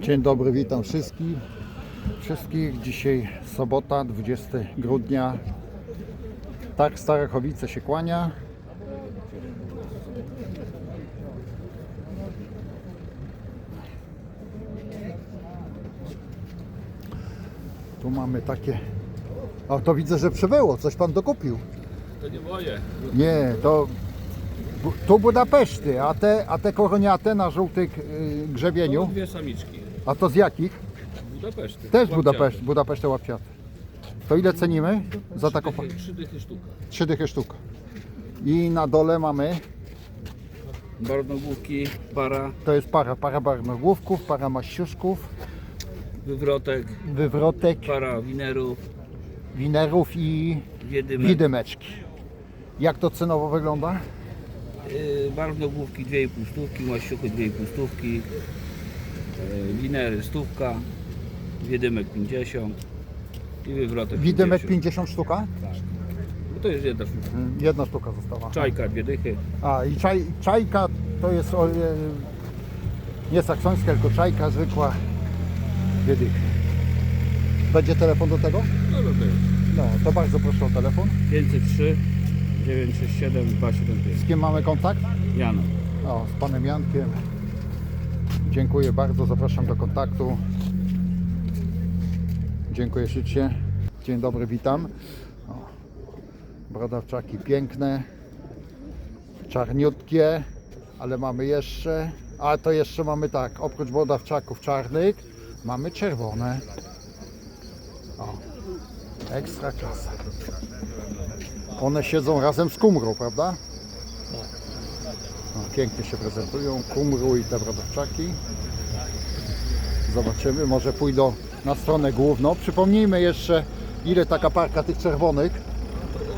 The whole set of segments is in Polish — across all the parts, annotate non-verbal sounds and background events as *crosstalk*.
Dzień dobry, witam wszystkich. Wszystkich. Dzisiaj sobota, 20 grudnia. Tak, Starachowice się kłania. Tu mamy takie. O, to widzę, że przybyło. Coś pan dokupił. To nie moje. Nie, to tu Budapeszty, a te, a te koroniate na żółtych y, To grzebieniu. dwie samiczki. A to z jakich? Budapeszty. Też. Budapeszt, Budapeszte łapciate. To ile cenimy za taką dychy- Trzy dychy sztuka. Trzy dychy sztuka. I na dole mamy, Barnogłówki, para, to jest para, para barnogłówków, para maściuszków, wywrotek, wywrotek, para winerów, winerów i wiedymek. widymeczki. Jak to cenowo wygląda? Barwnogłówki 2,5 stówki, maściuchy 2,5 stówki, yy, winery stówka, wiedymek 50 i wywrotek Widymek 50. 50 sztuka? Bo to jest jedna sztuka. Mm, Jedna sztuka została. Czajka, dwie dychy. A i czaj, czajka to jest o, e, nie saksońska, tylko czajka zwykła. Dwie dychy. Będzie telefon do tego? No to jest No, to bardzo proszę o telefon. 503 967 275. Z kim mamy kontakt? Jana. O, z panem Jankiem. Dziękuję bardzo, zapraszam do kontaktu. Dziękuję ślicznie. Dzień dobry, witam. O, brodawczaki piękne, czarniutkie, ale mamy jeszcze, a to jeszcze mamy tak, oprócz brodawczaków czarnych, mamy czerwone. O, ekstra klasa. One siedzą razem z kumrą, prawda? No, pięknie się prezentują, kumru i te brodawczaki. Zobaczymy, może pójdą na stronę główną. Przypomnijmy jeszcze, ile taka parka tych czerwonych.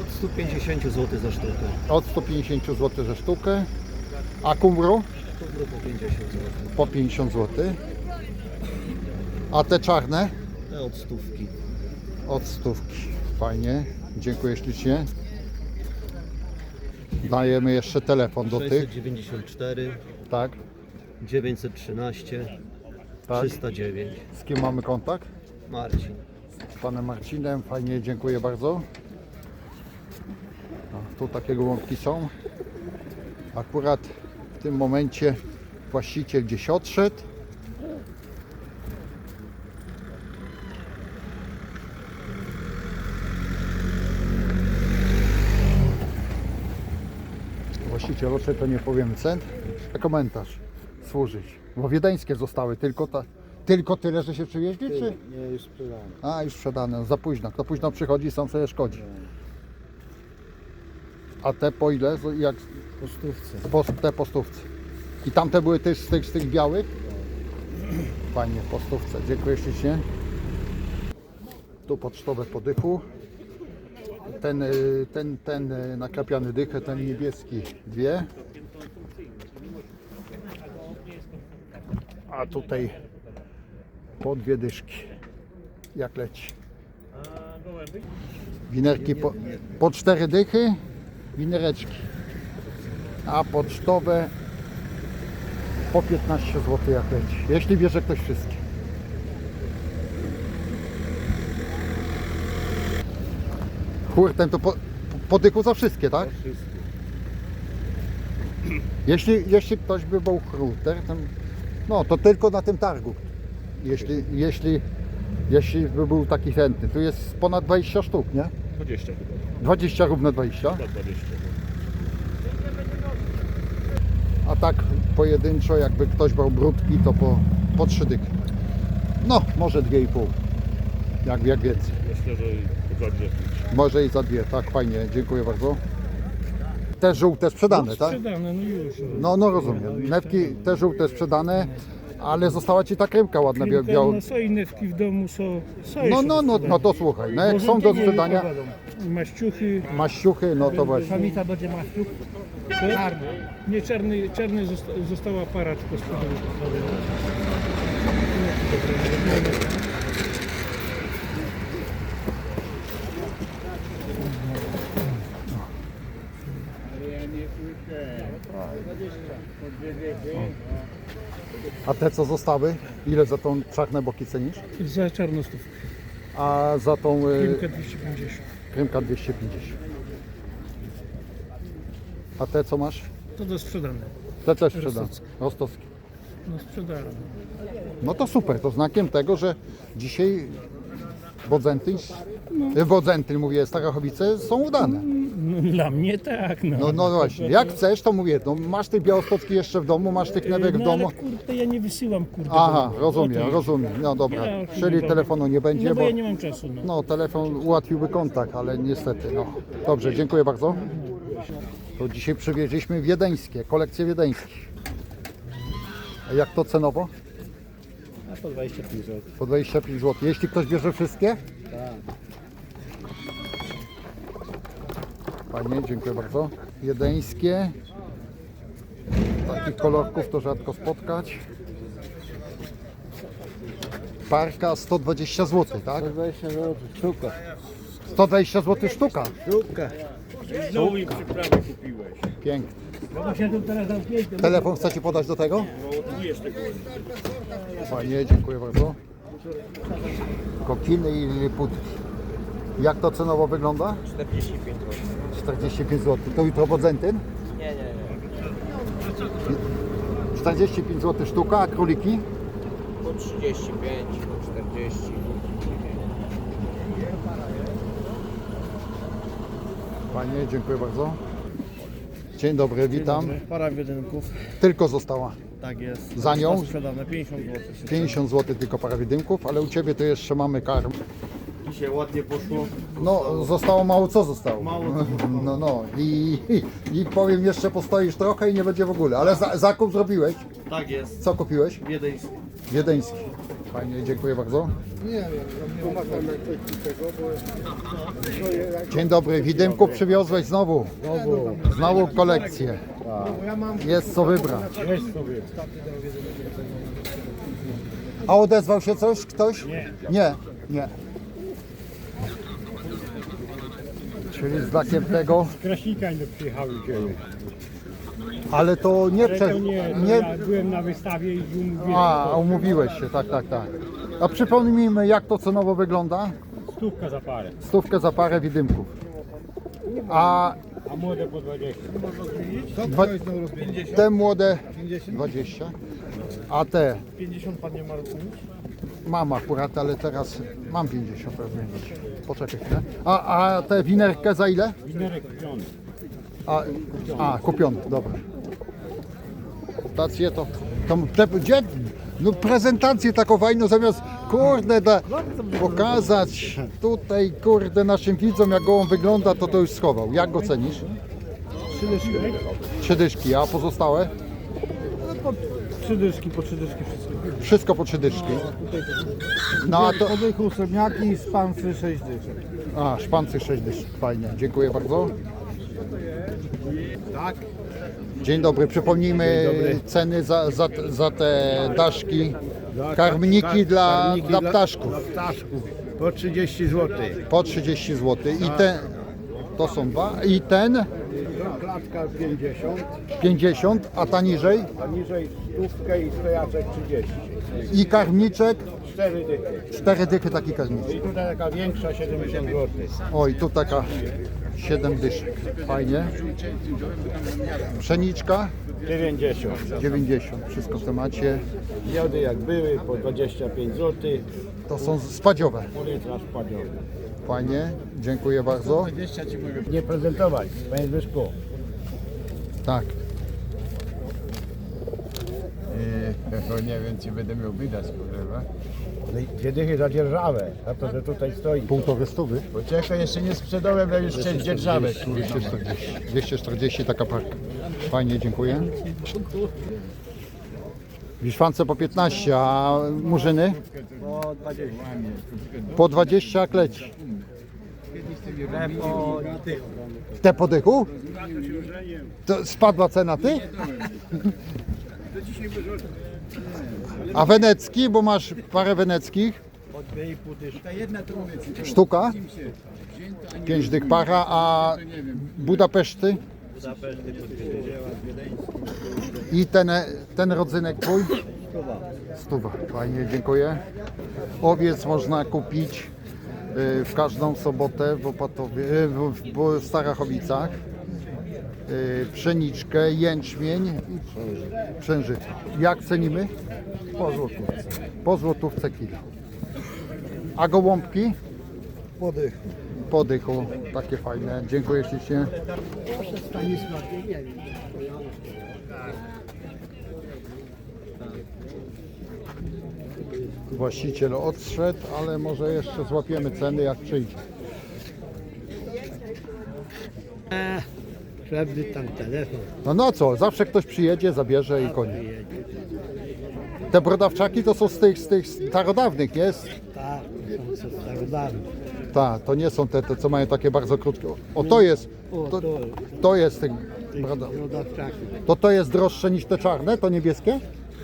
Od 150 zł za sztukę. Od 150 zł za sztukę. A kumru To grubo 50 zł. po 50 zł. A te czarne Te od stówki. od stówki. Fajnie, dziękuję ślicznie. Dajemy jeszcze telefon do tych. 694, Tak, 913, tak. 309. Z kim mamy kontakt? Marcin. z panem Marcinem. Fajnie, dziękuję bardzo. Tu takie gołąbki są. Akurat w tym momencie właściciel gdzieś odszedł. Odszedł, to nie powiemy cen. A komentarz służyć. Bo wiedeńskie zostały tylko, ta, tylko tyle, że się przywieźli, czy? Nie, już sprzedałem. A, już sprzedane, za późno. Kto późno przychodzi, sam sobie szkodzi. A te po ile? Jak Po stówce. po, te po stówce. I tamte były też z tych, z tych białych? Fajnie, po stówce. Dziękuję ślicznie. Tu pocztowe po dychu. Ten, y, ten, ten y, nakrapiany dychę, ten niebieski dwie. A tutaj po dwie dyszki. Jak leci. Winerki po, po cztery dychy, winereczki. A pocztowe po 15 zł jak leci. Jeśli bierze ktoś wszystkie. Hurtem to po, po dychu za wszystkie, tak? Jeśli, jeśli ktoś by był hurtem, no to tylko na tym targu. Jeśli, jeśli, jeśli by był taki chętny. Tu jest ponad 20 sztuk, nie? 20 chyba. 20 równe 20. 20. A tak pojedynczo, jakby ktoś brał brudki, to po, po 3 dychy. No, może 2,5. Jak, jak więcej. Myślę, że za dwie. Może i za dwie, tak, fajnie, dziękuję bardzo. Te żółte sprzedane, tak? Sprzedane, no już. No, no rozumiem. Newki te żółte sprzedane, ale została ci ta krymka ładna, bia- biała. No są i newki w domu, są, są No, no, do no, no to słuchaj, no jak są do nie sprzedania. Maściuchy, maściuchy, no to właśnie. Samica będzie maściuk czarny. nie czarny, czarny zosta, została para tylko sprzedana. A te co zostały? Ile za tą czarne boki cenisz? Za czarnostów. A za tą y, Kilka 250. krymka 250. A te co masz? To do sprzedane. Te też sprzedam. Rostockie. Rostowskie. No sprzedałem. No to super, to znakiem tego, że dzisiaj Bodzentyn, no. Bodzentyn mówię, Starachowice są udane. No, *laughs* dla mnie tak, no. No, no właśnie, jak chcesz, to mówię, no, masz tych białostocki jeszcze w domu, masz tych newek w no, domu. ale kurde, ja nie wysyłam kurde. Aha, do- rozumiem, o to rozumiem. No dobra, Ja czyli chyba- telefonu nie będzie, No bo bo ja nie mam czasu, no. no, telefon ułatwiłby kontakt, ale niestety, no. Dobrze, dziękuję bardzo. To dzisiaj przywieźliśmy wiedeńskie, kolekcje wiedeńskich. A jak to cenowo? A po 25 zł. Po 25 zł. Jeśli ktoś bierze wszystkie? Panie, dziękuję bardzo. Wiedeńskie. Takich kolorków to rzadko spotkać. Parka 120 zł, tak? 20 zł. Sztuka. 120 zł sztuka. Sztuka. Znowu im przyprawę kupiłeś. Pięknie. No. Telefon chcecie podać do tego? No, tego. Panie, dziękuję bardzo. Kokiny i liputki. Jak to cenowo wygląda? 45 zł. 45 zł. To jutro Bodzentyn? Nie, nie, nie. 45 zł sztuka, a króliki? Po 35, po 40. Panie, dziękuję bardzo. Dzień dobry, witam. Para wiedynków, Tylko została tak jest. Za nią? Sprzedane 50 zł. 50 zł tylko parę widymków, ale u Ciebie to jeszcze mamy karm. Dzisiaj ładnie poszło. No, zostało mało co zostało. Mało No, no. I, i, I powiem jeszcze postoisz trochę i nie będzie w ogóle. Ale za, zakup zrobiłeś. Tak jest. Co kupiłeś? Wiedeński. Wiedeński. Fajnie, dziękuję bardzo. Dzień dobry, widymków przywiozłeś znowu. Znowu kolekcję. Jest co wybrać. A odezwał się coś ktoś? Nie. Nie, nie. Czyli z znakiem tego, Kraśnika nie przyjechały dzisiaj. ale to nie Ale przez... to nie, to nie ja byłem na wystawie i umówiłem. a, to umówiłeś się, tak, tak, tak. A przypomnijmy, jak to cenowo wygląda? Stówka za parę, Stówkę za parę widymków. A a młode po 20. dwa, te młode 20, a te 50 pan nie ma rozumieć? Mam akurat, ale teraz mam 50 pewnie. Poczekaj chwilę. A, a te winerkę za ile? Winerek kupiony. A, a kupiony, dobra. Stację to, to te, gdzie, no prezentację taką fajną zamiast kurde da, pokazać tutaj kurde naszym widzom jak go on wygląda to to już schował. Jak go cenisz? Trzy dyszki. Trzy dyszki, a pozostałe? Trzy dyszki, po trzy dyszki wszystko. Wszystko po trzy dyszki. No a to, Podychu, srebrniaki i spansy 6 dyszek. a szpancy 6 dyszek, fajnie, dziękuję bardzo. Tak. Dzień dobry, przypomnijmy ceny za, za, za te daszki, karmniki dla, dla ptaszków. Dla ptaszków. Po 30 zł. Po 30 zł. I ten, to są dwa. I ten Klatka 50, 50, a ta niżej. a niżej stówkę i stojaczek 30. I karmniczek, 4 dychy. 4 dychy taki. I tutaj taka większa 70 zł. Oj, tu taka 7 dyszek. Fajnie. Pszeniczka 90. 90. Wszystko w temacie. Miody jak były po 25 zł. To są spadziowe. Pół litra szpadziowy. Fajnie, dziękuję bardzo. Nie prezentować, panie Zbyszku. Tak. To nie wiem, czy będę miał wydać, kurwa. Dwie dychy za dzierżawę, za to, że tutaj stoi. Półtory stówy. Bo czekaj, jeszcze nie sprzedałem, ja już część dzierżawę, kurwa. 240. 240 taka parka. Fajnie, dziękuję. Wiszwance po 15, a murzyny? Po 20. Po 20 jak leci. Po Te po dychu? To spadła cena ty? A wenecki, bo masz parę weneckich? Sztuka? 5 dych para, a Budapeszty? I ten, ten rodzynek twój? Stuwa. Fajnie, dziękuję. Owiec można kupić y, w każdą sobotę w, Opatowie, y, w Starachowicach. Y, Pszeniczkę, jęczmień i przężytę. Jak cenimy? Po złotówce. Po złotówce kilo. A gołąbki? Podychu. Podychu, takie fajne. Dziękuję ślicznie. Właściciel odszedł, ale może jeszcze złapiemy ceny jak przyjdzie. Sprawdzi tam telefon. No no co, zawsze ktoś przyjedzie, zabierze i koniec. Te brodawczaki to są z tych, z tych starodawnych, nie? Z- Tak, są to starodawne. Tak, to nie są te, te, co mają takie bardzo krótkie. O, to jest, O, to, to, to jest tych broda. rodawczaki. To to jest droższe niż te czarne, to niebieskie?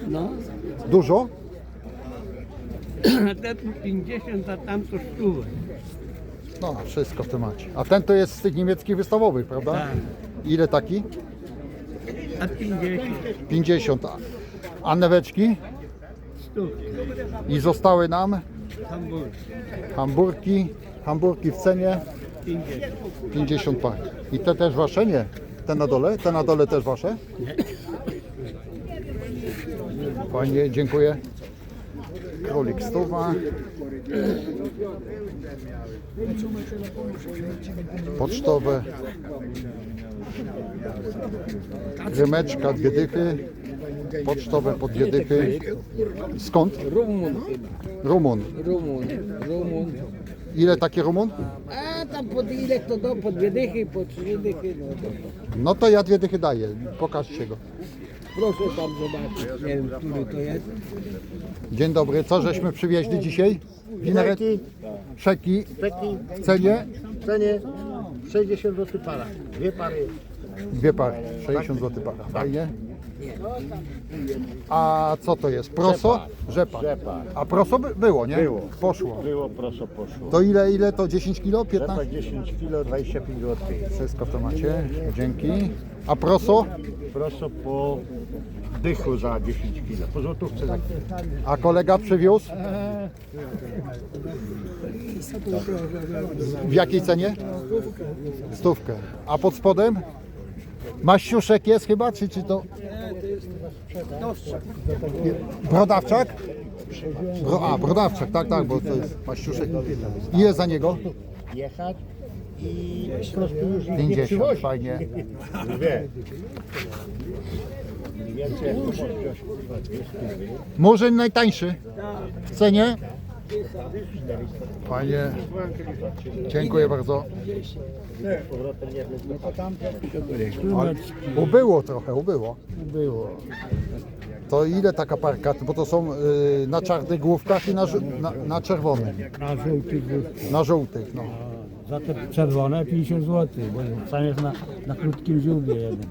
No, Dużo? *clears throat* te tu 50, a tam to stówę. No, wszystko w temacie. A ten to jest z tych niemieckich wystawowych, prawda? Tak. Ile taki? A 50 50. A- neweczki? I zostały nam hamburki. Hamburki w cenie 50. 50 par. I te też wasze? Nie. Te na dole? Te na dole też wasze? Fajnie, dziękuję. Królik stuwa. Pocztowe. Rymeczka, dwie dychy. Pocztowe po dwie dychy. Skąd? Rumun Rumun. Rumun, Rumun. Ile taki rumun? A tam pod ile to do, po dwie dychy, po trzy dychy, no to, No to ja dwie dychy daję. Pokażcie go. proszę tam zobaczyć, nie wiem, który to jest. Dzień dobry, co żeśmy przywieźli dzisiaj? Winerety? Szeki. W cenie? W cenie 60 zł para. Dwie pary. Dwie pary. 60 zł para. Fajnie. A co to jest? Proso? Rzepak. Rzepak. A proso by było, nie? Było. Poszło. Było, proszę, poszło. To ile, ile to? 10 kilo? 15? Rzepak 10 kg, 25 zł. Wszystko w temacie. Dzięki. A proso? Proszę po dychu za 10 kg. Po złotówce za kilo. A kolega przywiózł? W jakiej cenie? Stówkę. A pod spodem? Maściuszek jest chyba, czy, czy to? Brodawczak? Bro, a, brodawczak, tak, tak, bo to jest maściuszek. Ile za niego? Jechać i po prostu już ich nie 50, przywozi. fajnie. Dwie. Murzyn najtańszy. W cenie? Fajnie. Dziękuję bardzo. Ubyło trochę, ubyło. Było. To ile taka parka? Bo to są y, na czarnych główkach i na, żu- na, na czerwonym. Na żółty Na żółtych, no. Za te czerwone 50 zł, bo sam jest na, na krótkim żółwie jeden.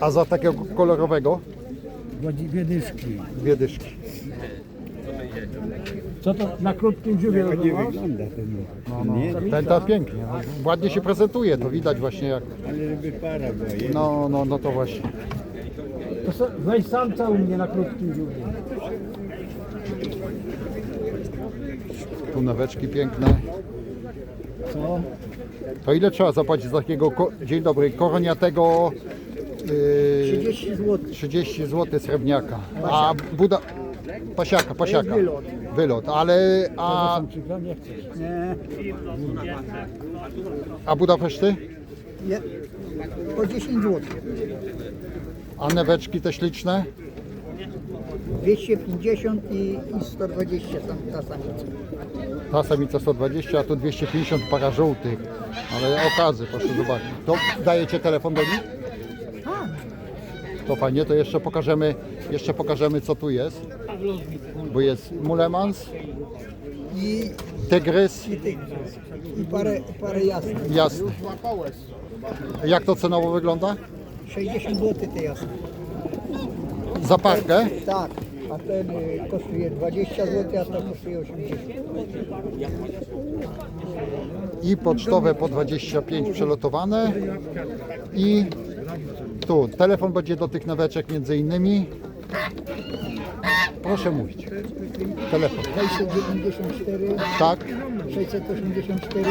A za takiego kolorowego? Dwa- Dwie dyszki. Dwie dyszki. Co to na krótkim żółwie nie wygląda ten No, no. Ten to pięknie. No, ładnie się prezentuje, to widać właśnie jak. Ale żeby para była. No, no, no to właśnie. To so, weź samca u mnie na krótkim żółwie. Tu naweczki piękne. Co? To ile trzeba zapłacić za takiego, ko- dzień dobry, koroniatego yy, 30 zł. 30 zł srebrniaka. A Buda... Pasiaka, pasiaka. wylot. Wylot, ale a, Przykład nie chcesz. Nie. a Budapeszty? Nie, po 10 zł. A neweczki te śliczne? 250 i, i 120 tam ta samica. Ta samica 120, a tu 250 para żółtych. Ale okazy, proszę zobaczyć. To dajecie telefon do nich? To fajnie, to jeszcze pokażemy, jeszcze pokażemy co tu jest. Bo jest mulemans, I, tygrys, i, i parę, parę jasnych. jasny. Jak to cenowo wygląda? 60 zł te jasne. Za parkę? Tak, a ten y, kosztuje 20 zł, a ten kosztuje 80. i pocztowe po 25 przelotowane i tu telefon będzie do tych naweczek między innymi Proszę mówić. Telefon. 694, Tak, 684,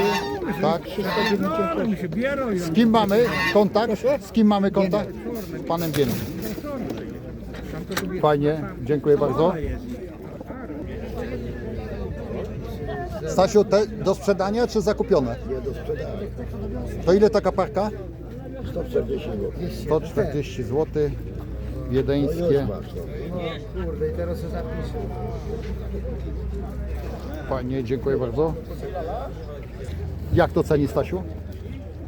tak. 398. Oni się biorą i Z kim mamy kontakt? Z kim mamy kontakt? Z panem Bielem. Fajnie, dziękuję bardzo. Stasiu, te do sprzedania czy zakupione? Nie, do sprzedania. To ile taka parka? 140 zł. 140 zł. Wiedeńskie. Kurde, i teraz się zapiszę. Fajnie, dziękuję bardzo. Jak to ceni Stasiu?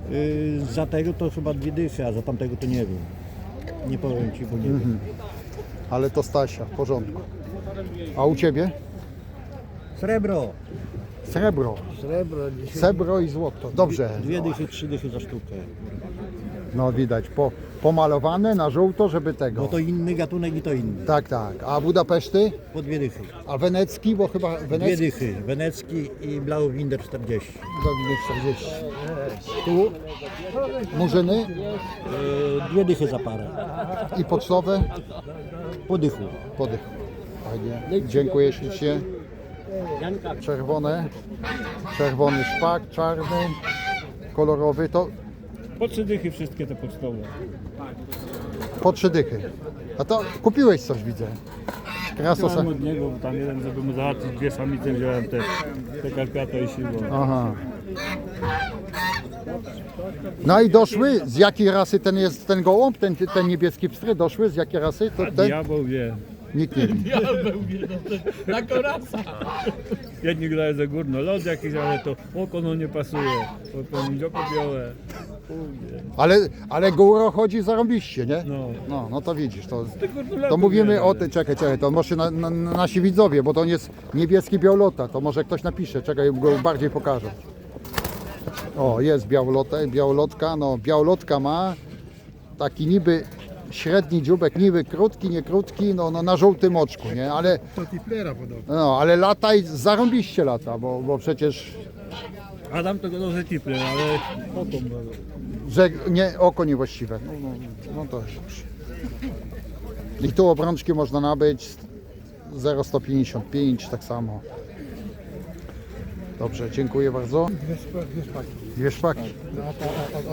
Yy, za tego to chyba dwie dychy, a za tamtego to nie wiem. Nie powiem ci, bo nie wiem. Ale to Stasia, w porządku. A u Ciebie? Srebro! Srebro. Srebro dzisiaj. Srebro i złoto. Dobrze. Dwie dychy, trzy dychy za sztukę. No widać, po, pomalowane na żółto, żeby tego. Bo to inny gatunek i to inny. Tak, tak. A Budapeszty? Po dwie dychy. A wenecki, bo chyba Dwie wenecki dychy. Wenecki i Blauwinder 40. do 40. Tu murzyny Yy, dwie dychy za parę. i pocztowe Po dychu. podych. Fajnie. Dziękuję ślicznie. Czerwone. Czerwony szpak, czarny, kolorowy. To po trzy dychy wszystkie te pocztowe. po trzy dychy. A to kupiłeś coś widzę. Krasosa. Chciałem od niego, bo tam jeden, żeby mu załatwić dwie samice, wziąłem te, te karpiata i siwo. Aha. No i doszły, z jakiej rasy ten jest ten gołąb, ten, ten niebieski pstry, doszły, z jakiej rasy? To ten? diabeł wie. Nikt nie wie. Diabeł wie, no to taka rasa. Jedni grają za górno lod jakiś, ale to oko no nie pasuje. Oko mi oko białe. Ale, ale góro chodzi zarąbiście, nie? No. No, no to widzisz, to, to mówimy o tym, czekaj, czekaj, to może na, na, nasi widzowie, bo to nie jest niebieski białolota, to może ktoś napisze, czekaj, go bardziej pokażę. O, jest białolota, białolotka, no białolotka ma taki niby średni dziubek, niby krótki, nie krótki, no, no na żółtym oczku, nie, ale... No, ale lata i zarąbiście lata, bo, bo przecież, Adam tego dobrze ciple, ale ma. że nie, oko niewłaściwe, no, no, no to już. I tu obrączki można nabyć 0,155 tak samo. Dobrze, dziękuję bardzo. Dwie szpaki. No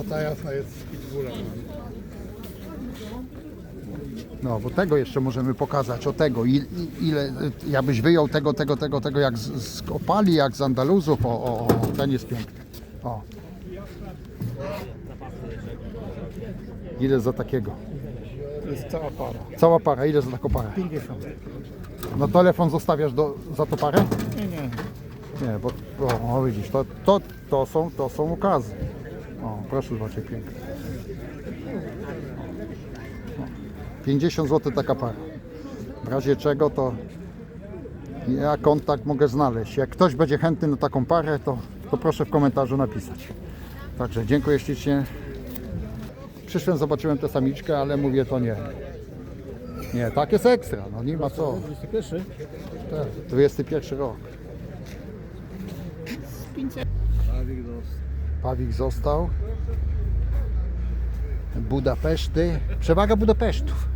a ta jasna jest z pitbullem. No, bo tego jeszcze możemy pokazać, o tego, il, i- ile, jakbyś wyjął tego, tego, tego, tego, jak z, z opali, jak z Andaluzów, o, o, o, ten jest piękny. O. Ile za takiego? Jest cała para. Cała para, ile za taką parę? 50. No telefon zostawiasz do, za tą parę? Nie, nie. Nie, bo o, o, widzisz, to, to, to, są, to są ukazy. O, proszę zobaczyć, pięknie. O, 50 zł taka para. W razie czego to ja kontakt mogę znaleźć. Jak ktoś będzie chętny na taką parę, to, to proszę w komentarzu napisać. Także dziękuję ślicznie. Przyszłem, zobaczyłem tę samiczkę, ale mówię to nie. Nie, tak jest ekstra, no nie ma co. 21? Tak, 21 rok. Pawik został. Budapeszty. Przewaga Budapesztów.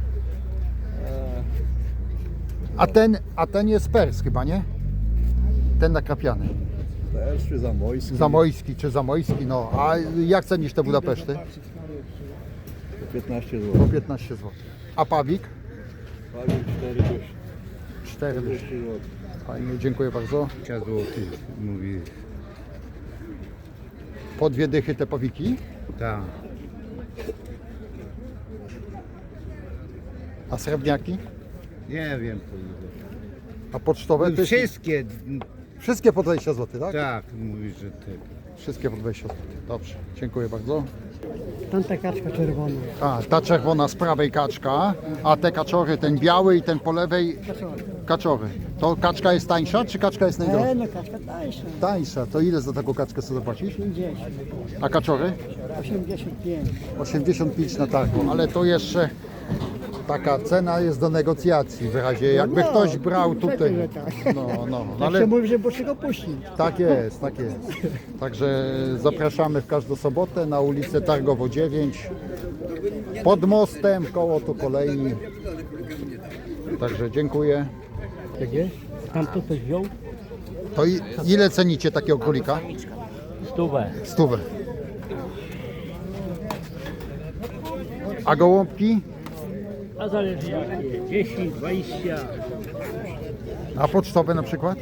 A ten, a ten jest Pers chyba, nie? Ten nakrapiany. Pierwszy zamojski. Zamojski czy Zamojski, no. A jak cenisz te Budapeszty? 15 Po zł. 15 zł. A Pawik? Palił 4 dyszy. 4 dyszy. 4 zł. Fajnie, dziękuję bardzo. 5 zł mówi. Po dwie dychy te pawiki. Tak. A srebrniaki? Nie wiem. A pocztowe? Też... Wszystkie. Wszystkie po 20 zł, tak? Tak, mówi, że tak. Wszystkie po 20 zł. Dobrze, dziękuję bardzo. Tamta kaczka czerwona. A, ta czerwona z prawej kaczka, a te kaczory, ten biały i ten po lewej kaczory. To kaczka jest tańsza, czy kaczka jest najdroższa? no kaczka tańsza. Tańsza, to ile za taką kaczkę chcę zapłacić? 50, A kaczory? 85. 85 na targu, ale to jeszcze taka cena jest do negocjacji w razie jakby no, ktoś brał pewnie, tutaj. że tak. No, no, no, Tak ale się mówi, że boszy go puści. tak jest, tak jest. Także zapraszamy w każdą sobotę na ulicę Targowo 9 pod mostem koło tu kolei. Także dziękuję. Gdzie? Tam to ktoś wziął? To i, ile cenicie takiego królika? Stówę. Stówę. A gołąbki? A zależy jakie. 10, 20. A pocztowe na przykład?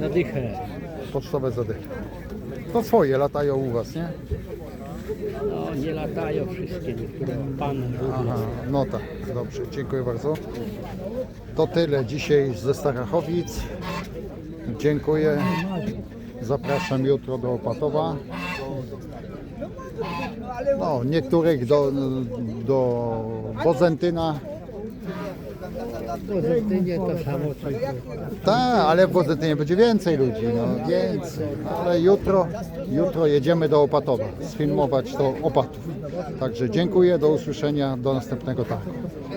Na dychę. Pocztowe zadechy. To swoje latają u Was, nie? No nie latają wszystkie, niektóre pan Aha, no tak, dobrze, dziękuję bardzo. To tyle dzisiaj ze Starachowic. Dziękuję. Zapraszam jutro do Opatowa. No, niektórych do, do Bozentyna. Pozytywnie to samo Tak, ale w Bozentynie będzie więcej ludzi, no więcej. Ale jutro, jutro jedziemy do Opatowa, sfilmować to Opatów. Także dziękuję, do usłyszenia, do następnego targu.